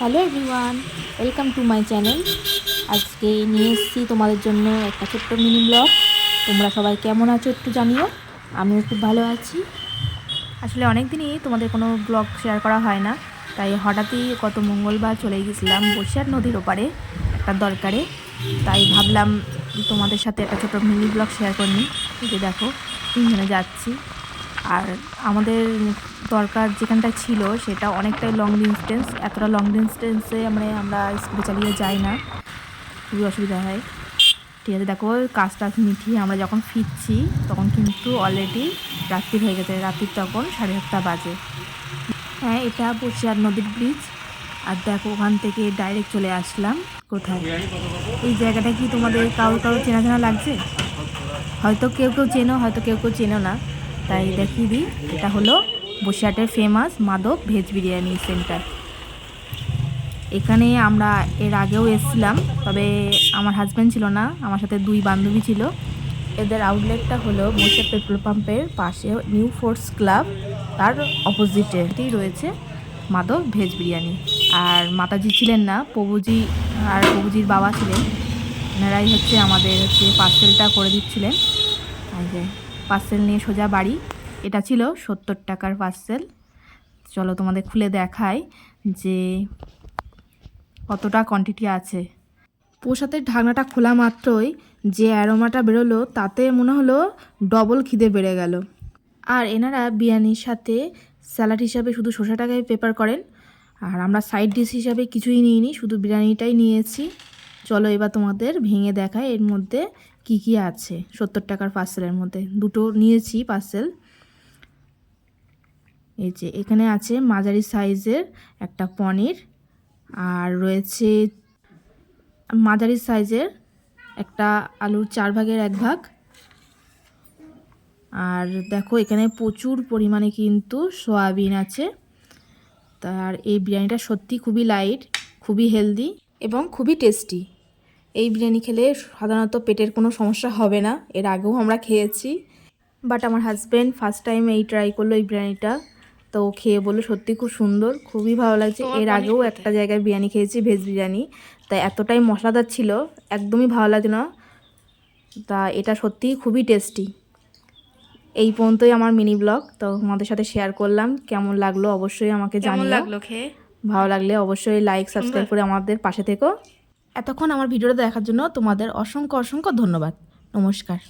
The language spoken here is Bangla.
Hello everyone welcome to my channel আজকে নিয়ে এসেছি তোমাদের জন্য একটা ছোট্ট মিনি ব্লগ তোমরা সবাই কেমন আছো একটু জানিও। আমিও খুব ভালো আছি। আসলে অনেক দিনই তোমাদের কোনো ব্লগ শেয়ার করা হয় না। তাই হঠাৎই গত মঙ্গলবার চলে গেছিলাম বসিয়ার নদীর ওপারে একটা দরকারে। তাই ভাবলাম তোমাদের সাথে একটা ছোটো মিনি ব্লগ শেয়ার করে। নিই যে দেখো, তিনজনে যাচ্ছি। আর আমাদের দরকার যেখানটা ছিল সেটা অনেকটাই লং ডিস্টেন্স এতটা লং ডিস্টেন্সে মানে আমরা স্কুলে চালিয়ে যাই না। খুবই অসুবিধা হয়। ঠিক আছে, দেখো কাজ টাজ মিটিয়ে আমরা যখন ফিরছি তখন কিন্তু অলরেডি রাত্রি হয়ে গেছে, রাত্রির তখন সাড়ে সাতটা বাজে। হ্যাঁ এটা বসিয়ার নদীর ব্রিজ আর দেখো ওখান থেকে ডাইরেক্ট চলে আসলাম কোথায়। এই জায়গাটা কি তোমাদের কারও কারও চেনা চেনা লাগছে? হয়তো কেউ কেউ চেনো, হয়তো কেউ কেউ চেনো না। তাই দেখিয়ে দিই। এটা হলো বসিরহাটের ফেমাস মাদক ভেজ বিরিয়ানি সেন্টার এখানে আমরা এর আগেও এসেছিলাম, তবে আমার হাজব্যান্ড ছিল না, আমার সাথে দুই বান্ধবী ছিল। এদের আউটলেটটা হলো বসিরহাট পেট্রোল পাম্পের পাশে নিউ ফোর্স ক্লাব তার অপোজিটেই রয়েছে মাদক ভেজ বিরিয়ানি। আর মাতাজি ছিলেন না, প্রভুজি আর প্রভুজির বাবা ছিলেন। এনারাই হচ্ছে আমাদের হচ্ছে পার্সেলটা করে দিচ্ছিলেন। যে। পার্সেল নিয়ে সোজা বাড়ি। এটা ছিল সত্তর টাকার পার্সেল। চলো তোমাদের খুলে দেখাই যে কতটা কোয়ান্টিটি আছে। প্রসাদের ঢাকনাটা খোলা মাত্রই যে অ্যারোমাটা বেরোলো, তাতে মনে হলো ডবল খিদে বেড়ে গেল। আর এনারা বিরিয়ানির সাথে স্যালাড হিসাবে শুধু শসা টাকায় পেপার করেন। আর আমরা সাইড ডিশ হিসাবে কিছুই নিইনি, শুধু বিরিয়ানিটাই নিয়েছি। চলো এবার তোমাদের ভেঙে দেখায় এর মধ্যে কি কি আছে সত্তর টাকার পার্সেলের মধ্যে? দুটো নিয়েছি পার্সেল এই যে, এখানে আছে মাঝারি সাইজের একটা পনির আর রয়েছে মাঝারি সাইজের একটা আলুর চার ভাগের এক ভাগ। আর দেখো, এখানে প্রচুর পরিমাণে কিন্তু সয়াবিন আছে। তার এই বিরিয়ানিটা সত্যি খুবই লাইট খুবই হেলদি এবং খুবই টেস্টি এই বিরিয়ানি খেলে সাধারণত পেটের কোনো সমস্যা হবে না। এর আগেও আমরা খেয়েছি। বাট আমার হাজব্যান্ড ফার্স্ট টাইম এই ট্রাই করল এই বিরিয়ানিটা। তো ও খেয়ে বলল সত্যি খুব সুন্দর খুবই ভালো লাগছে। এর আগেও একটা জায়গায় বিরিয়ানি খেয়েছি ভেজ বিরিয়ানি। তা এতটাই মশলাদার ছিল একদমই ভালো লাগছে না। তা এটা সত্যিই খুবই টেস্টি এই পর্যন্তই আমার মিনি ব্লগ তো তোমাদের সাথে শেয়ার করলাম। কেমন লাগল অবশ্যই আমাকে জানিও। লাগল খেয়ে? ভালো লাগলে অবশ্যই লাইক সাবস্ক্রাইব করে আমাদের পাশে থেকো। এতক্ষণ আমার ভিডিওটা দেখার জন্য তোমাদের অসংখ্য অসংখ্য ধন্যবাদ। নমস্কার।